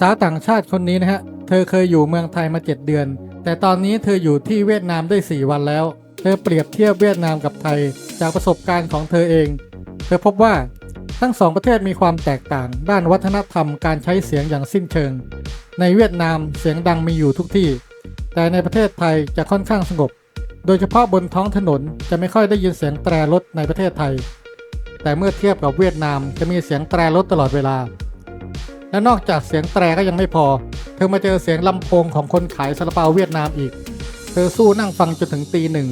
สาวต่างชาติคนนี้นะฮะ เธอเคยอยู่เมืองไทยมา 7 เดือน แต่ตอนนี้เธออยู่ที่เวียดนามได้ 4 วันแล้ว เธอเปรียบเทียบเวียดนามกับไทย จากประสบการณ์ของเธอเอง เธอพบว่าทั้งสองประเทศมีความแตกต่าง ด้านวัฒนธรรมการใช้เสียงอย่างสิ้นเชิง ในเวียดนามเสียงดังมีอยู่ทุกที่ แต่ในประเทศไทยจะค่อนข้างสงบ โดยเฉพาะบนท้องถนนจะไม่ค่อยได้ยินเสียงแตรรถในประเทศไทย แต่เมื่อเทียบกับเวียดนามจะมีเสียงแตรรถตลอดเวลา และนอกจากเสียงแตรก็ยังไม่พอ เธอมาเจอเสียงลำโพงของคนขายซาลาเปาเวียดนามอีก เธอสู้นั่งฟังจนถึงตีหนึ่ง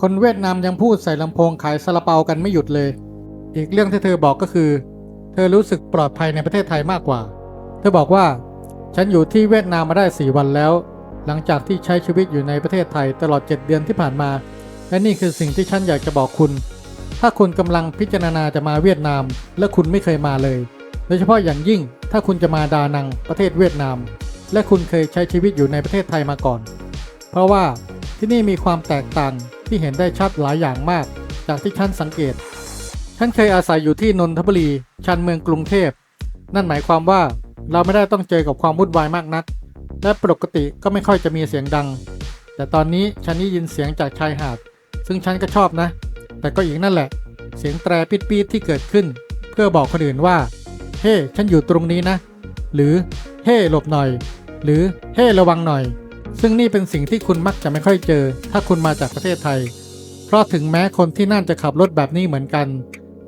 คนเวียดนามยังพูดใส่ลำโพงขายซาลาเปากันไม่หยุดเลย อีกเรื่องที่เธอบอกก็คือ เธอรู้สึกปลอดภัยในประเทศไทยมากกว่า เธอบอกว่า ฉันอยู่ที่เวียดนามมาได้4วันแล้ว หลังจากที่ใช้ชีวิตอยู่ในประเทศไทยตลอด 7 เดือนที่ผ่านมา และนี่คือสิ่งที่ฉันอยากจะบอกคุณ ถ้าคุณกำลังพิจารณาจะมาเวียดนาม และคุณไม่เคยมาเลย โดยเฉพาะอย่างยิ่งถ้าคุณจะมาดานังประเทศเวียดนาม และคุณเคยใช้ชีวิตอยู่ในประเทศไทยมาก่อน เพราะว่าที่นี่มีความแตกต่างที่เห็นได้ชัดหลายอย่างมาก จากที่ฉันสังเกต ฉันเคยอาศัยอยู่ที่นนทบุรีชันเมืองกรุงเทพ นั่นหมายความว่าเราไม่ได้ต้องเจอกับความวุ่นวายมากนัก และปกติก็ไม่ค่อยจะมีเสียงดัง แต่ตอนนี้ฉันได้ยินเสียงจากชายหาด ซึ่งฉันก็ชอบนะ แต่ก็อีกนั่นแหละ เสียงแตรปิดๆที่เกิดขึ้น เพื่อบอกคนอื่นว่า เฮ้ฉันอยู่ตรงนี้นะ หรือเฮ้หลบหน่อย หรือเฮ้ระวังหน่อย ซึ่งนี่เป็นสิ่งที่คุณมักจะไม่ค่อยเจอ ถ้าคุณมาจากประเทศไทย เพราะถึงแม้คนที่นั่นจะขับรถแบบนี้เหมือนกัน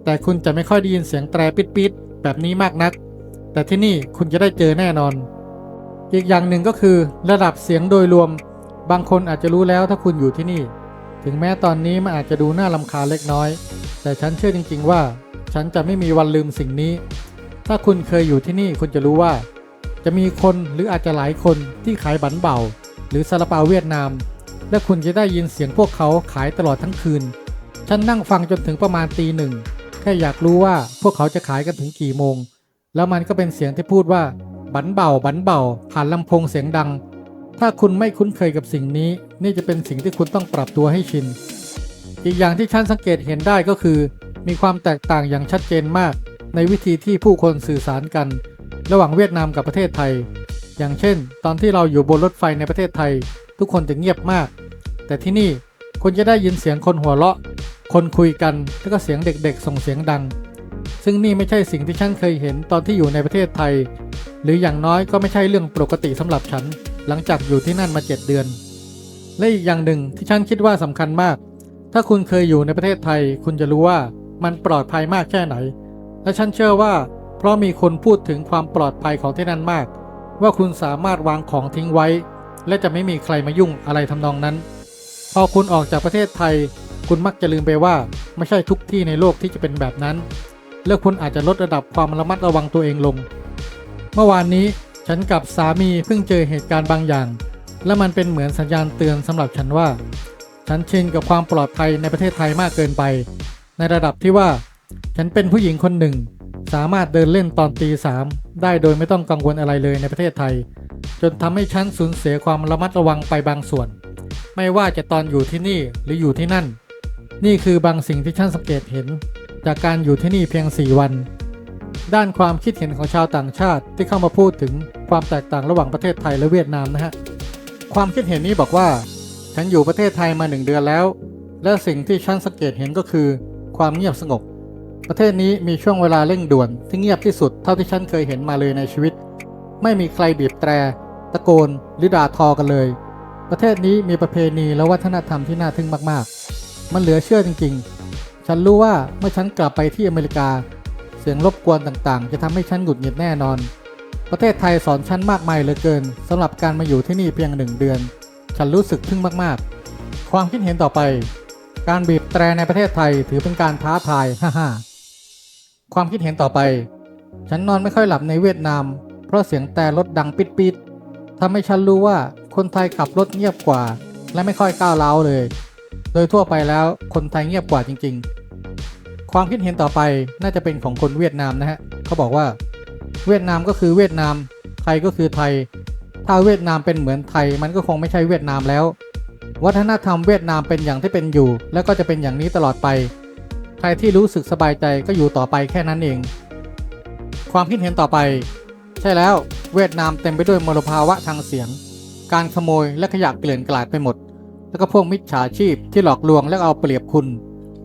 แต่คุณจะไม่ค่อยได้ยินเสียงแตรปิดๆแบบนี้มากนัก แต่ที่นี่คุณจะได้เจอแน่นอน อีกอย่างหนึ่งก็คือ ระดับเสียงโดยรวม บางคนอาจจะรู้แล้วถ้าคุณอยู่ที่นี่ ถึงแม้ตอนนี้มันอาจจะดูน่าลำคาเล็กน้อย แต่ฉันเชื่อจริง ๆ ว่า ฉันจะไม่มีวันลืมสิ่งนี้ ถ้าคุณเคยอยู่ที่นี่คุณจะรู้ว่า จะมีคนหรืออาจจะหลายคนที่ขายบันเบาหรือซาลาเปาเวียดนาม และคุณจะได้ยินเสียงพวกเขาขายตลอดทั้งคืน ฉันนั่งฟังจนถึงประมาณตีหนึ่งแค่อยากรู้ว่าพวกเขาจะขายกันถึงกี่โมง แล้วมันก็เป็นเสียงที่พูดว่า บันเบาบันเบาผ่านลำโพงเสียงดัง ถ้าคุณไม่คุ้นเคยกับสิ่งนี้ นี่จะเป็นสิ่งที่คุณต้องปรับตัวให้ชิน อีกอย่างที่ฉันสังเกตเห็นได้ก็คือ มีความแตกต่างอย่างชัดเจนมาก ในวิธีที่ผู้คนสื่อสารกัน ระหว่างเวียดนามกับประเทศไทย อย่างเช่น ตอนที่เราอยู่บนรถไฟในประเทศไทย ทุกคนจะเงียบมาก แต่ที่นี่คุณจะได้ยินเสียงคนหัวเราะ คนคุยกันแล้วก็เสียงเด็กๆ ส่งเสียงดัง ซึ่งนี่ไม่ใช่สิ่งที่ฉันเคยเห็นตอนที่อยู่ในประเทศไทย หรืออย่างน้อยก็ไม่ใช่เรื่องปกติสำหรับฉัน หลังจากอยู่ที่นั่นมา 7 เดือน และอีกอย่างหนึ่งที่ฉันคิดว่าสำคัญมาก ถ้าคุณเคยอยู่ในประเทศไทย คุณจะรู้ว่ามันปลอดภัยมากแค่ไหน และฉันเชื่อว่า เพราะมีคนพูดถึงความปลอดภัยของที่นั่นมาก ว่าคุณสามารถวางของทิ้งไว้ และจะไม่มีใครมายุ่งอะไรทำนองนั้น พอคุณออกจากประเทศไทย คุณมักจะลืมไปว่าไม่ใช่ทุกที่ในโลกที่จะเป็นแบบนั้น และคุณอาจจะลดระดับความระมัดระวังตัวเองลง เมื่อวานนี้ฉันกับสามีเพิ่งเจอเหตุการณ์บางอย่าง และมันเป็นเหมือนสัญญาณเตือนสำหรับฉันว่า ฉันชินกับความปลอดภัยในประเทศไทยมากเกินไป ในระดับที่ว่า ฉันเป็นผู้หญิงคนหนึ่ง สามารถเดินเล่นตอนตีสามได้โดยไม่ต้องกังวลอะไรเลยในประเทศไทย จนทำให้ฉันสูญเสียความระมัดระวังไปบางส่วน ไม่ว่าจะตอนอยู่ที่นี่หรืออยู่ที่นั่น นี่คือบางสิ่งที่ฉันสังเกตเห็น จากการอยู่ที่นี่เพียง 4 วัน ด้านความคิดเห็นของชาวต่างชาติที่เข้ามาพูดถึงความแตกต่างระหว่างประเทศไทยและเวียดนามนะฮะความคิดเห็นนี้บอกว่า ฉันอยู่ประเทศไทยมาหนึ่งเดือนแล้ว และสิ่งที่ฉันสังเกตเห็นก็คือ ความเงียบสงบ ประเทศนี้มีช่วงเวลาเร่งด่วนที่เงียบที่สุดเท่าที่ฉันเคยเห็นมาเลยในชีวิต ไม่มีใครบีบแตร ตะโกน หรือด่าทอกันเลย ประเทศนี้มีประเพณีและวัฒนธรรมที่น่าทึ่งมากๆ มันเหลือเชื่อจริงๆ ฉันรู้ว่าเมื่อฉันกลับไปที่อเมริกา เสียงรบกวนต่างๆ จะทำให้ฉันหงุดหงิดแน่นอน ประเทศไทยสอนฉันมากมายเหลือเกินสำหรับการมาอยู่ที่นี่เพียงหนึ่งเดือน ฉันรู้สึกทึ่งมากๆ ความคิดเห็นต่อไป การบีบแตรในประเทศไทยถือเป็นการท้าทาย ฮ่าฮ่า ความคิดเห็นต่อไป ฉันนอนไม่ค่อยหลับในเวียดนาม เพราะเสียงแต่รถดังปิดๆทำให้ฉันรู้ว่าคนไทยขับรถเงียบกว่า และไม่ค่อยก้าวร้าวเลย โดยทั่วไปแล้วคนไทยเงียบกว่าจริง ๆ ความคิดเห็นต่อไปน่าจะเป็นของคนเวียดนามนะฮะเขาบอกว่า เวียดนามก็คือเวียดนาม ไทยก็คือไทย ถ้าเวียดนามเป็นเหมือนไทย มันก็คงไม่ใช่เวียดนามแล้ว วัฒนธรรมเวียดนามเป็นอย่างที่เป็นอยู่ และก็จะเป็นอย่างนี้ตลอดไป ใครที่รู้สึกสบายใจก็อยู่ต่อไปแค่นั้นเอง ความคิดเห็นต่อไป ใช่แล้วเวียดนามเต็มไปด้วยมลภาวะทางเสียง การขโมยและขยะเกลื่อนกลาดไปหมด แล้วก็พวกมิจฉาชีพที่หลอกลวงและเอาเปรียบคุณ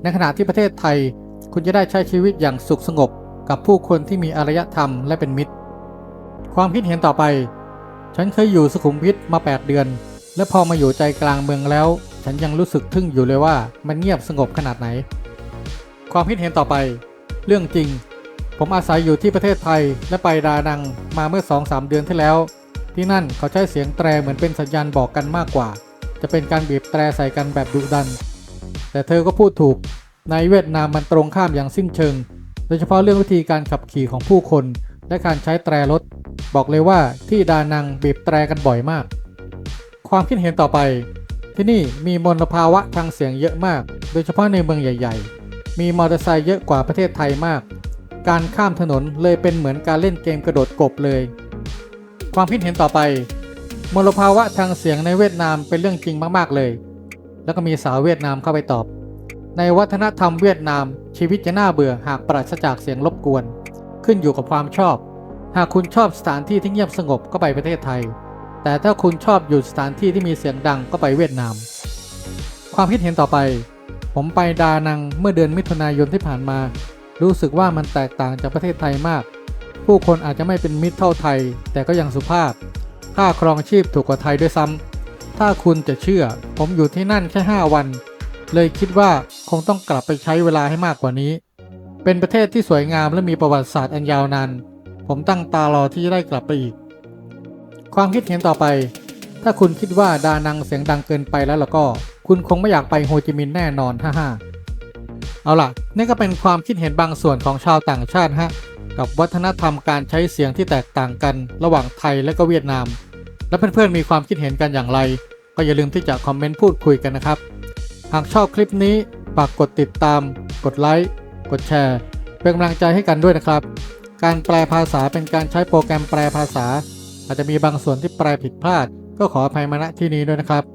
ในขณะที่ประเทศไทยคุณจะได้ใช้ชีวิตอย่างสุขสงบ กับผู้คนที่มีอารยธรรมและเป็นมิตร ความคิดเห็นต่อไป ฉันเคยอยู่สุขุมวิทมา 8 เดือน และพอมาอยู่ใจกลางเมืองแล้ว ฉันยังรู้สึกทึ่งอยู่เลยว่ามันเงียบสงบขนาดไหน ความคิดเห็นต่อไป เรื่องจริง ผมอาศัยอยู่ที่ประเทศไทยและไปดานังมาเมื่อ 2-3 เดือนที่แล้ว ที่นั่นเขาใช้เสียงแตรเหมือนเป็นสัญญาณบอกกันมากกว่า จะเป็นการบีบแตรใส่กันแบบดุดัน แต่เธอก็พูดถูก ในเวียดนามมันตรงข้ามอย่างสิ้นเชิง โดยเฉพาะเรื่องวิธีการขับขี่ของผู้คน และการใช้แตรรถ บอกเลยว่าที่ดานังบีบแตรกันบ่อยมาก ความคิดเห็นต่อไปที่นี่มีมลภาวะทางเสียงเยอะมาก โดยเฉพาะในเมืองใหญ่ ๆ มีมอเตอร์ไซค์เยอะกว่าประเทศไทยมาก การข้ามถนนเลยเป็นเหมือนการเล่นเกมกระโดดกบเลย ความคิดเห็นต่อไป มลภาวะทางเสียงในเวียดนามเป็นเรื่องจริงมากๆเลย แล้วก็มีสาวเวียดนามเข้าไปตอบ ในวัฒนธรรมเวียดนาม ชีวิตจะน่าเบื่อหากปราศจากเสียงรบกวน ขึ้นอยู่กับความชอบ หากคุณชอบสถานที่ที่เงียบสงบก็ไปประเทศไทย แต่ถ้าคุณชอบอยู่สถานที่ที่มีเสียงดังก็ไปเวียดนาม ความคิดเห็นต่อไป ผมไปดานังเมื่อเดือนมิถุนายนที่ผ่านมา รู้สึกว่ามันแตกต่างจากประเทศไทยมาก ผู้คนอาจจะไม่เป็นมิตรเท่าไทย แต่ก็ยังสุภาพ ค่าครองชีพถูกกว่าไทยด้วยซ้ำ ถ้าคุณจะเชื่อ ผมอยู่ที่นั่นแค่ 5 วัน เลยคิดว่าคงต้องกลับไปใช้เวลาให้มากกว่านี้ เป็นประเทศที่สวยงามและมีประวัติศาสตร์อันยาวนาน ผมตั้งตารอที่จะได้กลับไปอีก ความคิดเห็นต่อไป ถ้าคุณคิดว่าดานังเสียงดังเกินไปแล้วล่ะก็ คุณคงไม่อยากไปโฮจิมินห์แน่นอนฮ่าฮ่าเอาล่ะนี่ก็เป็นความคิดเห็นบางส่วนของชาวต่างชาติฮะกับวัฒนธรรมการใช้เสียงที่แตกต่างกันระหว่างไทยและก็เวียดนาม และเพื่อนๆมีความคิดเห็นกันอย่างไร ก็อย่าลืมที่จะคอมเมนต์พูดคุยกันนะครับ หากชอบคลิปนี้ฝากกดติดตาม กดไลค์กดแชร์เป็นกำลังใจให้กันด้วยนะครับ การแปลภาษาเป็นการใช้โปรแกรมแปลภาษา อาจจะมีบางส่วนที่แปลผิดพลาด ก็ขออภัยมาณที่นี้ด้วยนะครับ